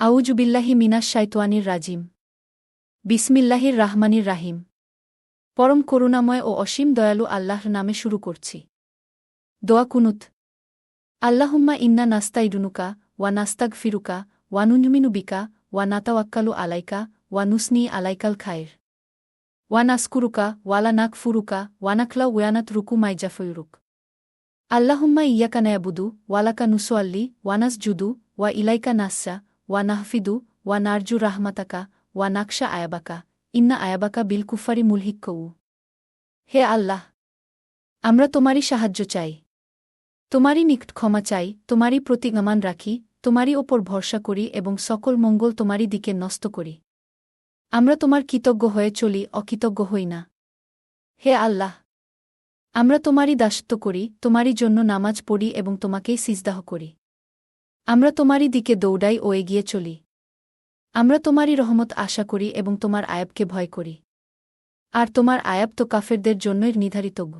আউজুবিল্লাহি মিনাস শাইতোয়ানির রাজিম। বিসমিল্লাহির রাহমানির রাহিম। পরম করুণাময় ও অসীম দয়ালু আল্লাহর নামে শুরু করছি। দোয়া কুনুত। আল্লাহুম্মা ইন্না নাস্তাইডুনুকা ওয়া নাস্তাগ ফিরুকা ওয়া নুনমিনু বিকা ওয়া নাতাওয়াক্কালু আলাইকা ওয়া নুসনি আলাইকাল খায়ের ওয়া নাসকুরুকা ওয়ালা নাক ফুরুকা ওয়ানাকলা ওয়ানাত রুকু মাইজাফৈরুক আল্লাহুম্মা ইয়াকা নায়াবুদু ওয়ালাকা নুসোয়াল্লি ওয়ানাস জুদু ওয়া ইলাইকা নাসা ওয়া নাহফিদু ওয়া নারজু রাহমাতাকা ওয়া নাকশা আয়াবাকা, ইন্না আয়াবাকা বিল কুফারি মুলহিক্কউ। হে আল্লাহ, আমরা তোমারই সাহায্য চাই। তোমারই নিকট ক্ষমা চাই, তোমারই প্রতি গমান রাখি, তোমারই ওপর ভরসা করি এবং সকল মঙ্গল তোমারই দিকে নষ্ট করি। আমরা তোমার কৃতজ্ঞ হয়ে চলি, অকৃতজ্ঞ হই না। হে আল্লাহ, আমরা তোমারই দাসত্ব করি, তোমারই জন্য নামাজ পড়ি এবং তোমাকেই সিজদাহ করি। আমরা তোমারই দিকে দৌড়াই ও এগিয়ে চলি। আমরা তোমারই রহমত আশা করি এবং তোমার আয়াবকে ভয় করি। আর তোমার আয়াব তো কাফেরদের জন্যই নির্ধারিতজ্ঞ